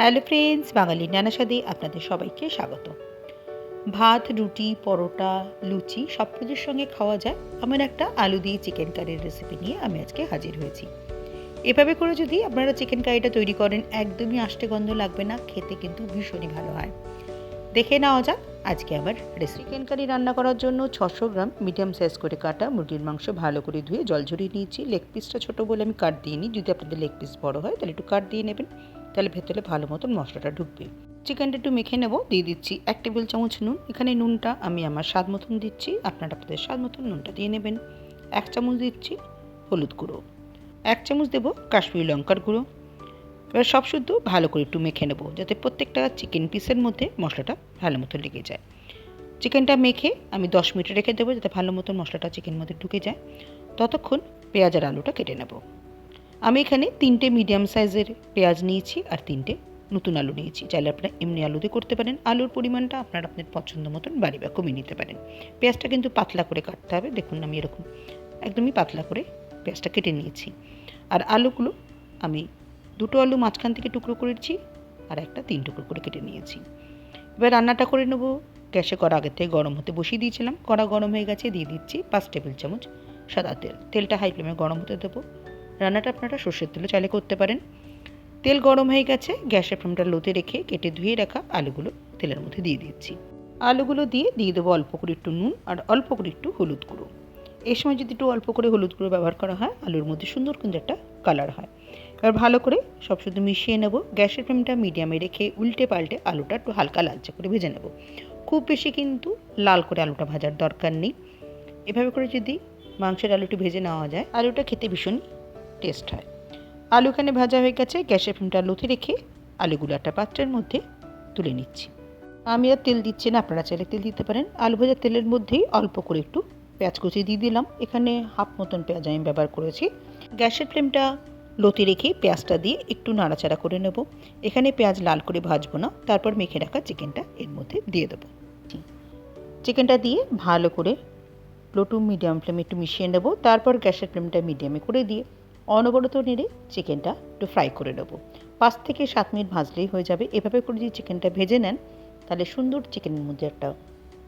Hello friends, বাঙালি নানা স্বাদে আপনাদের সবাইকে স্বাগত। ভাত, রুটি, পরোটা, লুচি, সব কিছুর সঙ্গে খাওয়া যায় এমন একটা আলু দিয়ে চিকেন কারির রেসিপি নিয়ে আমি আজকে হাজির হয়েছি। এভাবে করে যদি আপনারা চিকেন কারিটা তৈরি করেন, একদমই আষ্টে গন্ধ লাগবে না, খেতে কিন্তু ভীষণই ভালো হয়। দেখে নেওয়া যাক আজকে আমার রেসিপি চিকেন কারি রান্না করার জন্য ছশো গ্রাম মিডিয়াম সাইজ করে কাটা মুরগির মাংস ভালো করে ধুয়ে জল ঝরিয়ে নিয়েছি। লেগ পিসটা ছোটো বলে আমি কাট দিয়ে নিই যদি আপনাদের লেগ পিস বড় হয়, তাহলে একটু কাট দিয়ে নেবেন। তাহলে ভেতরে ভালো মতন মশলাটা ঢুকবে। চিকেনটা একটু মেখে নেব, দিয়ে দিচ্ছি এক টেবিল চামচ নুন। এখানে নুনটা আমি আমার স্বাদ মতন দিচ্ছি, আপনারা আপনাদের স্বাদ মতন নুনটা দিয়ে নেবেন। এক চামচ দিচ্ছি হলুদ গুঁড়ো। এক চামচ দেবো কাশ্মীরি লঙ্কার গুঁড়ো। এবার সব শুদ্ধ ভালো করে একটু মেখে নেব, যাতে প্রত্যেকটা চিকেন পিসের মধ্যে মশলাটা ভালো মতো লেগে যায়। চিকেনটা মেখে আমি দশ মিনিট রেখে দেবো, যাতে ভালো মতো মশলাটা চিকেন মধ্যে ঢুকে যায়। ততক্ষণ পেঁয়াজ আর আলুটা কেটে নেব। আমি এখানে তিনটে মিডিয়াম সাইজের পেঁয়াজ নিয়েছি আর তিনটে নতুন আলু নিয়েছি। চাইলে আপনারা এমনি আলু দিয়ে করতে পারেন। আলুর পরিমাণটা আপনারা আপনার পছন্দ মতন বাড়ি বা কমিয়ে নিতে পারেন। পেঁয়াজটা কিন্তু পাতলা করে কাটতে হবে। দেখুন, আমি এরকম একদমই পাতলা করে পেঁয়াজটা কেটে নিয়েছি। আর আলুগুলো আমি দুটো আলু মাঝখান থেকে টুকরো করেছি আর একটা তিন টুকরো করে কেটে নিয়েছি। এবার রান্নাটা করে নেব। গ্যাসে কড়া আগে থেকে গরম হতে বসিয়ে দিয়েছিলাম। কড়া গরম হয়ে গেছে, দিয়ে দিচ্ছি পাঁচ টেবিল চামচ সাদা তেল। তেলটা হাই ফ্লেমে গরম হতে দেবো। রান্নাটা আপনারা সর্ষের তেলে চাইলে করতে পারেন। তেল গরম হয়ে গেছে গ্যাসের ফ্লেমটা লোতে রেখে কেটে ধুয়ে রাখা আলুগুলো তেলের মধ্যে দিয়ে দিচ্ছি। আলুগুলো দিয়ে দিয়ে দেবো অল্প করে একটু নুন আর অল্প করে একটু হলুদ গুঁড়ো। এই সময় যদি একটু অল্প করে হলুদ গুঁড়ো ব্যবহার করা হয়, আলুর মধ্যে সুন্দর কিন্তু একটা কালার হয়। এবার ভালো করে সব শুধু মিশিয়ে নেব। গ্যাসের ফ্লেমটা মিডিয়ামে রেখে উল্টে পাল্টে আলুটা একটু হালকা লালচে করে ভেজে নেব। খুব বেশি কিন্তু লাল করে আলুটা ভাজার দরকার নেই। এভাবে করে যদি মাংসের আলুটি ভেজে নেওয়া যায়, আলুটা খেতে ভীষণ টেস্ট হয়। আলু এখানে ভাজা হয়ে গেছে, গ্যাসের ফ্লেমটা লুথে রেখে আলুগুলো একটা পাত্রের মধ্যে তুলে নিচ্ছি। আমি আর তেল দিচ্ছি না, আপনারা চাইলে তেল দিতে পারেন। আলু ভাজার তেলের মধ্যেই অল্প করে একটু পেঁয়াজ কুচি দিয়ে দিলাম। এখানে হাফ মতন পেঁয়াজ আমি ব্যবহার করেছি। গ্যাসের ফ্লেমটা লতি রেখে পেঁয়াজটা দিয়ে একটু নাড়াচাড়া করে নেব। এখানে পেঁয়াজ লাল করে ভাজবো না, তারপর মেখে রাখা চিকেনটা এর মধ্যে দিয়ে দেবো। চিকেনটা দিয়ে ভালো করে লো টু মিডিয়াম ফ্লেমে একটু মিশিয়ে নেব, তারপর গ্যাসের ফ্লেমটা মিডিয়ামে করে দিয়ে অনবরত নেড়ে চিকেনটা একটু ফ্রাই করে নেব। পাঁচ থেকে সাত মিনিট ভাজলেই হয়ে যাবে। এভাবে করে যদি চিকেনটা ভেজে নেন, তাহলে সুন্দর চিকেনের মধ্যে একটা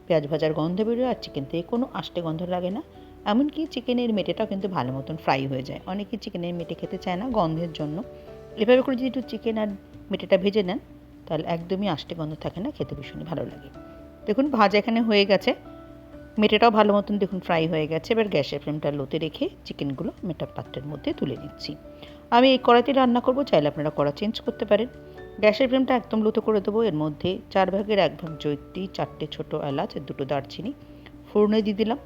পেঁয়াজ ভাজার গন্ধ বেরোয় আর চিকেন থেকে কোনো আষ্টে গন্ধ লাগে না। এমনকি চিকেনের মেটেটাও কিন্তু ভালো মতন ফ্রাই হয়ে যায়। অনেকে চিকেনের মেটে খেতে চায় না গন্ধের জন্য। এভাবে করে যদি একটু চিকেন আর মেটেটা ভেজে নেন, তাহলে একদমই আষ্টে গন্ধ থাকে না, খেতে ভীষণই ভালো লাগে। দেখুন, ভাজা এখানে হয়ে গেছে। মেটেটাও ভালো মতন দেখুন ফ্রাই হয়ে গেছে। এবার গ্যাসের ফ্লেমটা লোতে রেখে চিকেনগুলো মেটার পাত্রের মধ্যে তুলে নিচ্ছি। আমি এই কড়াইতে রান্না করব, চাইলে আপনারা কড়া চেঞ্জ করতে পারেন। গ্যাসের ফ্লেমটা একদম লোতে করে দেবো। এর মধ্যে চার ভাগের এক ভাগ জৈত্রী চারটে ছোটো এলাচ, দুটো দারচিনি, ফোড়নে দিয়ে দিলাম।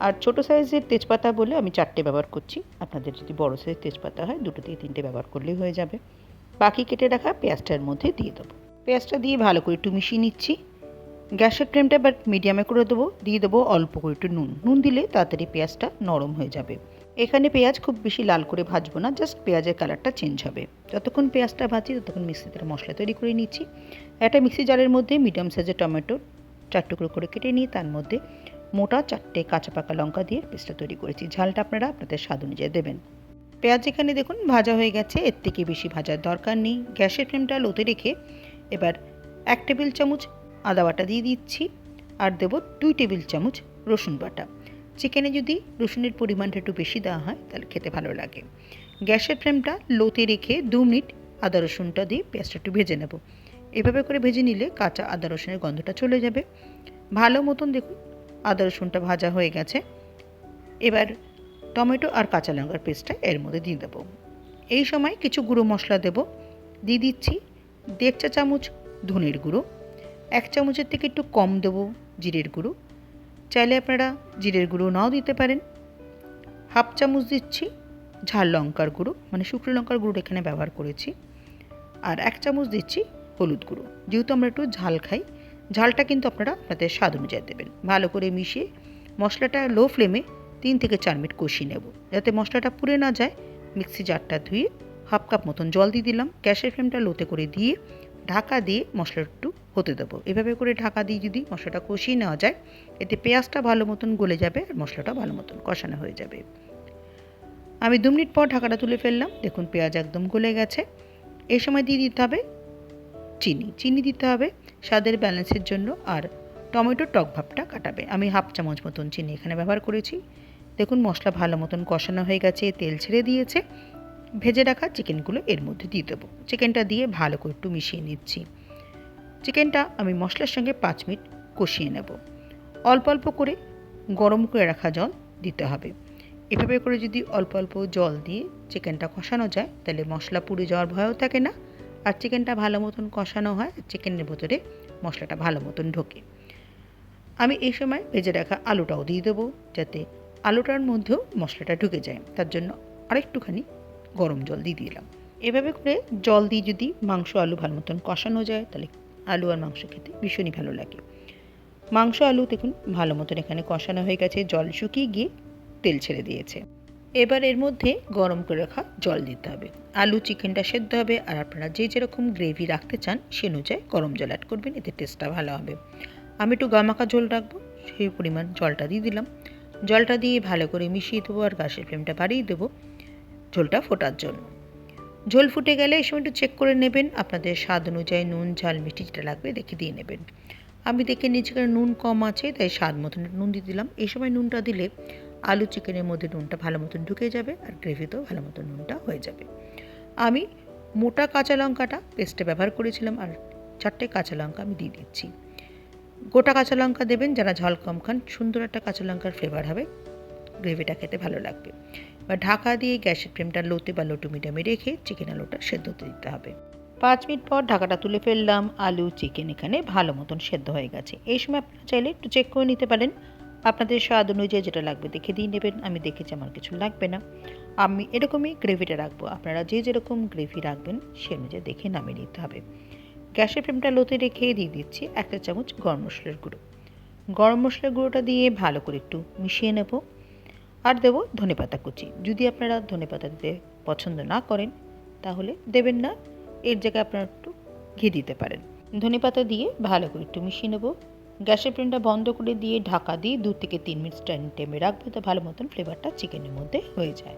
আর ছোটো সাইজের তেজপাতা বলে আমি চারটে ব্যবহার করছি। আপনাদের যদি বড়ো সাইজের তেজপাতা হয়, দুটো থেকে তিনটে ব্যবহার করলেই হয়ে যাবে। বাকি কেটে রাখা পেঁয়াজটার মধ্যে দিয়ে দেবো। পেঁয়াজটা দিয়ে ভালো করে একটু মিশিয়ে নিচ্ছি। গ্যাসের ফ্লেমটা এবার মিডিয়ামে করে দেবো, দিয়ে দেবো অল্প করে একটু নুন। নুন দিলে তাড়াতাড়ি পেঁয়াজটা নরম হয়ে যাবে। এখানে পেঁয়াজ খুব বেশি লাল করে ভাজবো না, জাস্ট পেঁয়াজের কালারটা চেঞ্জ হবে। যতক্ষণ পেঁয়াজটা ভাজি ততক্ষণ মিক্সিতে মশলা তৈরি করে নিচ্ছি। একটা মিক্সি জারের মধ্যে মিডিয়াম সাইজের টমেটো চার টুকরো করে কেটে নিয়ে, তার মধ্যে মোটা চারটে কাঁচা পাকা লঙ্কা দিয়ে পেস্টটা তৈরি করেছি। ঝালটা আপনারা আপনাদের স্বাদ অনুযায়ী দেবেন। পেঁয়াজ এখানে দেখুন ভাজা হয়ে গেছে, এর থেকে বেশি ভাজার দরকার নেই। গ্যাসের ফ্লেমটা লোতে রেখে এবার এক টেবিল চামচ আদা বাটা দিয়ে দিচ্ছি আর দেবো দুই টেবিল চামচ রসুন বাটা। চিকেনে যদি রসুনের পরিমাণটা একটু বেশি দেওয়া হয়, তাহলে খেতে ভালো লাগে। গ্যাসের ফ্লেমটা লোতে রেখে দু মিনিট আদা রসুনটা দিয়ে পেঁয়াজটা একটু ভেজে নেব। এভাবে করে ভেজে নিলে কাঁচা আদা রসুনের গন্ধটা চলে যাবে। ভালো মতন দেখুন, আদা রসুনটা ভাজা হয়ে গেছে। এবার টমেটো আর কাঁচা লঙ্কার পেস্টটা এর মধ্যে দিয়ে দেবো। এই সময় কিছু গুঁড়ো মশলা দেব। দিয়ে দিচ্ছি দেড় চা চামচ ধনের গুঁড়ো। এক চামচের থেকে একটু কম দেবো জিরের গুঁড়ো। চাইলে আপনারা জিরের গুঁড়ো নাও দিতে পারেন। হাফ চামচ দিচ্ছি ঝাল লঙ্কার গুঁড়ো মানে শুকনো লঙ্কার গুঁড়ো এখানে ব্যবহার করেছি। আর এক চামচ দিচ্ছি হলুদ গুঁড়ো। যেহেতু আমরা একটু ঝাল খাই, ঝালটা কিন্তু আপনারা আপনাদের স্বাদ অনুযায়ী দেবেন। ভালো করে মিশিয়ে মশলাটা লো ফ্লেমে তিন থেকে চার মিনিট কষিয়ে নেব। যাতে মশলাটা পুড়ে না যায়, মিক্সি জারটা ধুয়ে হাফ কাপ মতন জল দিয়ে দিলাম। গ্যাসের ফ্লেমটা লোতে করে দিয়ে ঢাকা দিয়ে মশলা একটু হতে দেবো। এভাবে করে ঢাকা দিয়ে যদি মশলাটা কষিয়ে নেওয়া যায়, এতে পেঁয়াজটা ভালো মতন গলে যাবে আর মশলাটা ভালো মতন কষানো হয়ে যাবে। আমি দু মিনিট পর ঢাকাটা তুলে ফেললাম। দেখুন, পেঁয়াজ একদম গলে গেছে। এই সময় দিয়ে দিতে হবে চিনি। চিনি দিতে হবে স্বাদের ব্যালেন্সের জন্য আর টমেটোর টক ভাবটা কাটাবে। আমি হাফ চামচ মতন চিনি এখানে ব্যবহার করেছি। দেখুন, মশলা ভালো মতন কষানো হয়ে গেছে, তেল ছেড়ে দিয়েছে। ভেজে রাখা চিকেনগুলো এর মধ্যে দিয়ে দেবো। চিকেনটা দিয়ে ভালো করে একটু মিশিয়ে নিচ্ছি। চিকেনটা আমি মশলার সঙ্গে পাঁচ মিনিট কষিয়ে নেব। অল্প অল্প করে গরম করে রাখা জল দিতে হবে। এভাবে করে যদি অল্প অল্প জল দিয়ে চিকেনটা কষানো যায়, তাহলে মশলা পুড়ে যাওয়ার ভয়ও থাকে না। আর চিকেনটা ভালো মতন কষানো হয় আর চিকেনের ভেতরে মশলাটা ভালো মতন ঢোকে। আমি এই সময় ভেজে রাখা আলুটাও দিয়ে দেবো, যাতে আলুটার মধ্যেও মশলাটা ঢুকে যায়। তার জন্য আরেকটুখানি গরম জল দিয়ে দিলাম। এভাবে করে জল দিয়ে যদি মাংস আলু ভালো মতন কষানো যায়, তাহলে আলু আর মাংস খেতে ভীষণই ভালো লাগে। মাংস, আলু দেখুন ভালো মতন এখানে কষানো হয়ে গেছে, জল শুকিয়ে গিয়ে তেল ছেড়ে দিয়েছে। এবার এর মধ্যে গরম করে রাখা জল দিতে হবে। আলু চিকেনটা সেদ্ধ হবে আর আপনারা যে যেরকম গ্রেভি রাখতে চান সে অনুযায়ী গরম জল অ্যাড করবেন, এতে টেস্টটা ভালো হবে। আমি একটু গামাকা ঝোল রাখব, সেই পরিমাণ জলটা দিয়ে দিলাম। জলটা দিয়ে ভালো করে মিশিয়ে দেবো আর গ্যাসের ফ্লেমটা বাড়িয়ে দেবো ঝোলটা ফোটার জন্য। ঝোল ফুটে গেলে এই সময় একটু চেক করে নেবেন। আপনাদের স্বাদ অনুযায়ী নুন, ঝাল, মিষ্টি যেটা লাগবে দেখে দিয়ে নেবেন। আমি দেখে নিচ্ছি কারণ নুন কম আছে, তাই স্বাদ মতন নুন দিয়ে দিলাম। এই সময় নুনটা দিলে আলু চিকেনের মধ্যে নুনটা ভালো মতন ঢুকে যাবে আর গ্রেভিতেও ভালো মতন নুনটা হয়ে যাবে। আমি মোটা কাঁচা লঙ্কাটা পেস্টে ব্যবহার করেছিলাম আর চারটে কাঁচা লঙ্কা আমি দিয়ে দিচ্ছি। গোটা কাঁচা লঙ্কা দেবেন, যারা ঝাল কম খান, সুন্দর একটা কাঁচা লঙ্কার ফ্লেভার হবে, গ্রেভিটা খেতে ভালো লাগবে। এবার ঢাকা দিয়ে গ্যাসের ফ্লেমটা লোতে বা লোটু মিডিয়ামে রেখে চিকেন আলুটা সেদ্ধ হতে দিতে হবে। পাঁচ মিনিট পর ঢাকাটা তুলে ফেললাম। আলু চিকেন এখানে ভালো মতন সেদ্ধ হয়ে গেছে। এই সময় আপনারা চাইলে একটু চেক করে নিতে পারেন। আপনাদের স্বাদ অনুযায়ী যেটা লাগবে দেখে দিয়ে নেবেন। আমি দেখেছি আমার কিছু লাগবে না। আমি এরকমই গ্রেভিটা রাখব। আপনারা যে যেরকম গ্রেভি রাখবেন সে অনুযায়ী দেখে নামিয়ে নিতে হবে। গ্যাসের ফ্লেমটা লোতে রেখে দিয়ে দিচ্ছি একটা চামচ গরম মশলার গুঁড়ো। গরম মশলার গুঁড়োটা দিয়ে ভালো করে একটু মিশিয়ে নেব। আর দেবো ধনেপাতা কুচি। যদি আপনারা ধনেপাতা দিতে পছন্দ না করেন, তাহলে দেবেন না। এর জায়গায় আপনারা একটু ঘি দিতে পারেন। ধনেপাতা দিয়ে ভালো করে একটু মিশিয়ে নেব। গ্যাসের ফ্লেমটা বন্ধ করে দিয়ে ঢাকা দিয়ে দু থেকে তিন মিনিট স্ট্যান্ড টাইমে রাখব তো ভালো মতন ফ্লেভারটা চিকেনের মধ্যে হয়ে যায়।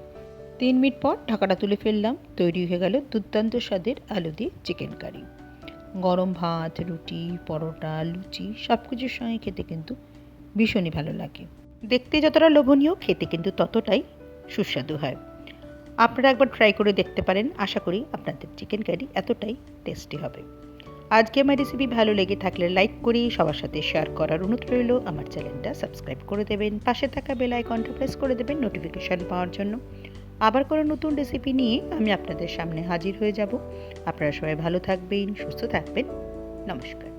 তিন মিনিট পর ঢাকাটা তুলে ফেললাম। তৈরি হয়ে গেল দুর্দান্ত স্বাদের আলু দিয়ে চিকেন কারি। গরম ভাত, রুটি, পরোটা, লুচি সব কিছুর সঙ্গে খেতে কিন্তু ভীষণই ভালো লাগে। দেখতে যতটা লোভনীয়, খেতে কিন্তু ততটাই সুস্বাদু হয়। আপনারা একবার ট্রাই করে দেখতে পারেন। আশা করি আপনাদের চিকেন কারি এতটাই টেস্টি হবে। আজকে আমার রেসিপি ভালো লেগে থাকলে লাইক করি সবার সাথে শেয়ার করার অনুরোধ রইল। আমার চ্যানেলটা সাবস্ক্রাইব করে দেবেন। পাশে থাকা বেল আইকনটা প্রেস করে দেবেন নোটিফিকেশান পাওয়ার জন্য। আবার কোনো নতুন রেসিপি নিয়ে আমি আপনাদের সামনে হাজির হয়ে যাব। আপনারা সবাই ভালো থাকবেন, সুস্থ থাকবেন। নমস্কার।